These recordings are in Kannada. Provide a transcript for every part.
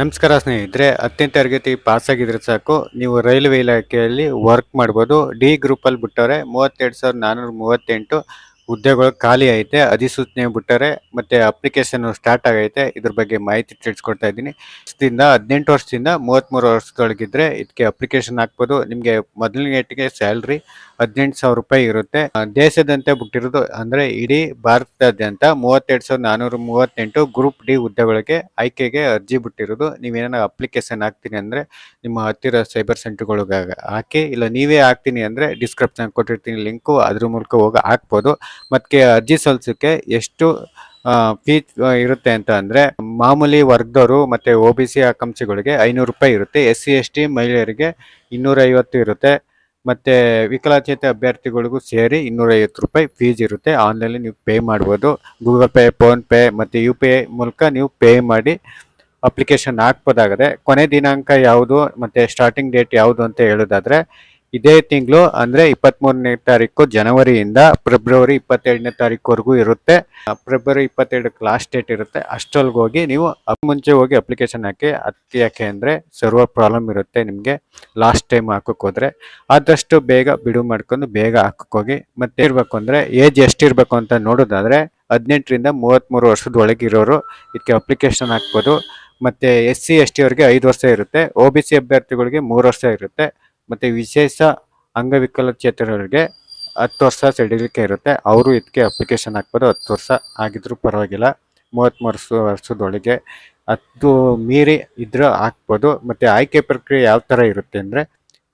ನಮಸ್ಕಾರ ಸ್ನೇಹಿತರೆ, ಹತ್ತನೇ ತರಗತಿ ಪಾಸ್ ಆಗಿದ್ರೆ ಸಾಕು. ನೀವು ರೈಲ್ವೆ ಇಲಾಖೆಯಲ್ಲಿ ವರ್ಕ್ ಮಾಡ್ಬೋದು. ಡಿ ಗ್ರೂಪಲ್ಲಿ ಬಿಟ್ಟವ್ರೆ ಮೂವತ್ತೆರಡು ಸಾವಿರದ ನಾನ್ನೂರ ಮೂವತ್ತೆಂಟು. ಹುದ್ದೆಗಳು ಖಾಲಿ ಐತೆ, ಅಧಿಸೂಚನೆ ಬಿಟ್ಟರೆ ಮತ್ತೆ ಅಪ್ಲಿಕೇಶನ್ ಸ್ಟಾರ್ಟ್ ಆಗೈತೆ. ಇದ್ರ ಬಗ್ಗೆ ಮಾಹಿತಿ ತಿಳಿಸ್ಕೊಡ್ತಾ ಇದ್ದೀನಿ. ಹದಿನೆಂಟು ವರ್ಷದಿಂದ ಮೂವತ್ತ್ಮೂರು ವರ್ಷದೊಳಗಿದ್ರೆ ಇದಕ್ಕೆ ಅಪ್ಲಿಕೇಶನ್ ಹಾಕ್ಬೋದು. ನಿಮಗೆ ಮೊದಲನೇಟಿಗೆ ಸ್ಯಾಲ್ರಿ ಹದಿನೆಂಟು ಸಾವಿರ ರೂಪಾಯಿ ಇರುತ್ತೆ. ದೇಶದಂತೆ ಬಿಟ್ಟಿರೋದು ಅಂದರೆ ಇಡೀ ಭಾರತದಾದ್ಯಂತ ಮೂವತ್ತೆರಡು ಸಾವಿರದ ನಾನ್ನೂರ ಮೂವತ್ತೆಂಟು ಗ್ರೂಪ್ ಡಿ ಹುದ್ದೆಗಳಿಗೆ ಆಯ್ಕೆಗೆ ಅರ್ಜಿ ಬಿಟ್ಟಿರೋದು. ನೀವೇನೋ ಅಪ್ಲಿಕೇಶನ್ ಹಾಕ್ತೀನಿ ಅಂದರೆ ನಿಮ್ಮ ಹತ್ತಿರ ಸೈಬರ್ ಸೆಂಟರ್ಗಳಿಗೆ ಹಾಕಿ, ಇಲ್ಲ ನೀವೇ ಹಾಕ್ತೀನಿ ಅಂದರೆ ಡಿಸ್ಕ್ರಿಪ್ಷನ್ ಕೊಟ್ಟಿರ್ತೀನಿ ಲಿಂಕು ಅದ್ರ ಮೂಲಕ ಹೋಗಿ ಹಾಕ್ಬೋದು. ಮತ್ತೆ ಅರ್ಜಿ ಸಲ್ಲಿಸೋಕ್ಕೆ ಎಷ್ಟು ಫೀ ಇರುತ್ತೆ ಅಂತ ಅಂದರೆ ಮಾಮೂಲಿ ವರ್ಗದವರು ಮತ್ತು ಒ ಬಿ ಸಿ ಆಕಾಂಕ್ಷಿಗಳಿಗೆ ಐನೂರು ರೂಪಾಯಿ ಇರುತ್ತೆ. ಎಸ್ ಸಿ ಎಸ್ ಟಿ ಮಹಿಳೆಯರಿಗೆ ಇನ್ನೂರೈವತ್ತು ಇರುತ್ತೆ. ಮತ್ತು ವಿಕಲಾಚೇತ ಅಭ್ಯರ್ಥಿಗಳಿಗೂ ಸೇರಿ ಇನ್ನೂರೈವತ್ತು ರೂಪಾಯಿ ಫೀಸ್ ಇರುತ್ತೆ. ಆನ್ಲೈನಲ್ಲಿ ನೀವು ಪೇ ಮಾಡ್ಬೋದು. ಗೂಗಲ್ ಪೇ ಫೋನ್ಪೇ ಮತ್ತು ಮತ್ತೆ ಯು ಪಿ ಐ ಮೂಲಕ ನೀವು ಪೇ ಮಾಡಿ ಅಪ್ಲಿಕೇಶನ್ ಹಾಕ್ಬೋದಾಗದೆ. ಕೊನೆ ದಿನಾಂಕ ಯಾವುದು ಮತ್ತು ಸ್ಟಾರ್ಟಿಂಗ್ ಡೇಟ್ ಯಾವುದು ಅಂತ ಹೇಳೋದಾದ್ರೆ ಇದೇ ತಿಂಗಳು ಅಂದ್ರೆ ಇಪ್ಪತ್ಮೂರನೇ ತಾರೀಕು ಜನವರಿಯಿಂದ ಫೆಬ್ರವರಿ ಇಪ್ಪತ್ತೆರಡನೇ ತಾರೀಕುವರೆಗೂ ಇರುತ್ತೆ. ಫೆಬ್ರವರಿ ಇಪ್ಪತ್ತೆರಡಕ್ಕೆ ಲಾಸ್ಟ್ ಡೇಟ್ ಇರುತ್ತೆ. ಅಷ್ಟೊಲ್ಗೆ ಹೋಗಿ ನೀವು ಮುಂಚೆ ಹೋಗಿ ಅಪ್ಲಿಕೇಶನ್ ಹಾಕಿ ಅದಕ್ಕೆ ಯಾಕೆ ಅಂದರೆ ಸರ್ವರ್ ಪ್ರಾಬ್ಲಮ್ ಇರುತ್ತೆ ನಿಮಗೆ. ಲಾಸ್ಟ್ ಟೈಮ್ ಹಾಕಕ್ಕೆ ಹೋದರೆ. ಆದಷ್ಟು ಬೇಗ ಬಿಡು ಮಾಡ್ಕೊಂಡು ಬೇಗ ಹಾಕೋಕ್ಕೋಗಿ ಮತ್ತೆ ಇರಬೇಕು ಅಂದರೆ ಏಜ್ ಎಷ್ಟಿರಬೇಕು ಅಂತ ನೋಡೋದಾದರೆ ಹದಿನೆಂಟರಿಂದ ಮೂವತ್ತ್ಮೂರು ವರ್ಷದ ಒಳಗಿರೋರು ಇದಕ್ಕೆ ಅಪ್ಲಿಕೇಶನ್ ಹಾಕ್ಬೋದು. ಮತ್ತು ಎಸ್ ಸಿ ಎಸ್ ಟಿ ಅವ್ರಿಗೆ ಐದು ವರ್ಷ ಇರುತ್ತೆ. ಒ ಬಿ ಸಿ ಅಭ್ಯರ್ಥಿಗಳಿಗೆ ಮೂರು ವರ್ಷ ಇರುತ್ತೆ. ಮತ್ತೆ ವಿಶೇಷ ಅಂಗವಿಕಲಚೇತನರಿಗೆ ಹತ್ತು ವರ್ಷ ಸಡಿಲಿಕೆ ಇರುತ್ತೆ. ಅವರು ಇದಕ್ಕೆ ಅಪ್ಲಿಕೇಶನ್ ಹಾಕ್ಬೋದು. ಹತ್ತು ವರ್ಷ ಆಗಿದ್ರು ಪರವಾಗಿಲ್ಲ. ಮೂವತ್ತ್ಮೂರು ವರ್ಷ ವರ್ಷದೊಳಗೆ ಹತ್ತು ಮೀರಿ ಇದ್ರೆ ಹಾಕ್ಬೋದು. ಮತ್ತು ಆಯ್ಕೆ ಪ್ರಕ್ರಿಯೆ ಯಾವ ಥರ ಇರುತ್ತೆ ಅಂದರೆ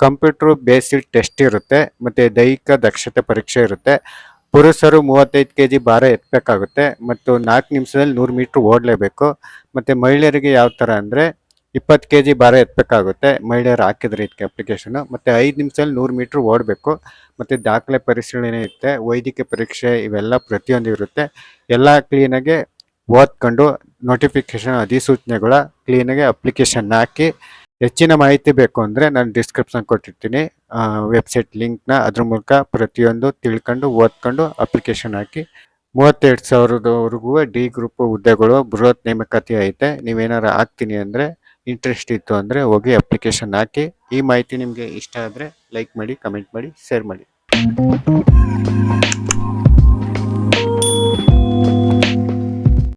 ಕಂಪ್ಯೂಟರ್ ಬೇಸಿಕ್ ಟೆಸ್ಟ್ ಇರುತ್ತೆ. ಮತ್ತು ದೈಹಿಕ ದಕ್ಷತೆ ಪರೀಕ್ಷೆ ಇರುತ್ತೆ. ಪುರುಷರು ಮೂವತ್ತೈದು ಕೆ ಜಿ ಭಾರ ಎತ್ತಬೇಕಾಗುತ್ತೆ. ಮತ್ತು ನಾಲ್ಕು ನಿಮಿಷದಲ್ಲಿ ನೂರು ಮೀಟ್ರ್ ಓಡಲೇಬೇಕು. ಮತ್ತು ಮಹಿಳೆಯರಿಗೆ ಯಾವ ಥರ ಅಂದರೆ ಇಪ್ಪತ್ತು ಕೆ ಜಿ ಭಾರ ಎತ್ತಬೇಕಾಗುತ್ತೆ. ಮಹಿಳೆಯರು ಹಾಕಿದ್ರೆ ಇದಕ್ಕೆ ಅಪ್ಲಿಕೇಶನ್ ಮತ್ತು ಐದು ನಿಮಿಷದಲ್ಲಿ ನೂರು ಮೀಟ್ರ್ ಓಡಬೇಕು. ಮತ್ತು ದಾಖಲೆ ಪರಿಶೀಲನೆ ಇರುತ್ತೆ. ವೈದ್ಯಕೀಯ ಪರೀಕ್ಷೆ ಇವೆಲ್ಲ ಪ್ರತಿಯೊಂದು ಇರುತ್ತೆ. ಎಲ್ಲ ಕ್ಲೀನಾಗೆ ಓದ್ಕೊಂಡು ನೋಟಿಫಿಕೇಶನ್ ಅಧಿಸೂಚನೆಗಳ ಕ್ಲೀನಾಗೆ ಅಪ್ಲಿಕೇಶನ್ ಹಾಕಿ ಹೆಚ್ಚಿನ ಮಾಹಿತಿ ಬೇಕು ಅಂದರೆ ನಾನು ಡಿಸ್ಕ್ರಿಪ್ಷನ್ ಕೊಟ್ಟಿರ್ತೀನಿ. ವೆಬ್ಸೈಟ್ ಲಿಂಕ್ನ ಅದ್ರ ಮೂಲಕ ಪ್ರತಿಯೊಂದು ತಿಳ್ಕೊಂಡು ಓದ್ಕೊಂಡು ಅಪ್ಲಿಕೇಶನ್ ಹಾಕಿ ಮೂವತ್ತೆರಡು ಸಾವಿರದವರೆಗೂ ಡಿ ಗ್ರೂಪ್ ಹುದ್ದೆಗಳು ಬೃಹತ್ ನೇಮಕಾತಿ ಐತೆ. ನೀವೇನಾರು ಹಾಕ್ತೀನಿ ಅಂದರೆ ಇಂಟ್ರೆಸ್ಟ್ ಇತ್ತು ಅಂದರೆ ಹೋಗಿ ಅಪ್ಲಿಕೇಶನ್ ಹಾಕಿ, ಈ ಮಾಹಿತಿ ನಿಮಗೆ ಇಷ್ಟ ಆದರೆ ಲೈಕ್ ಮಾಡಿ ಕಮೆಂಟ್ ಮಾಡಿ ಶೇರ್ ಮಾಡಿ.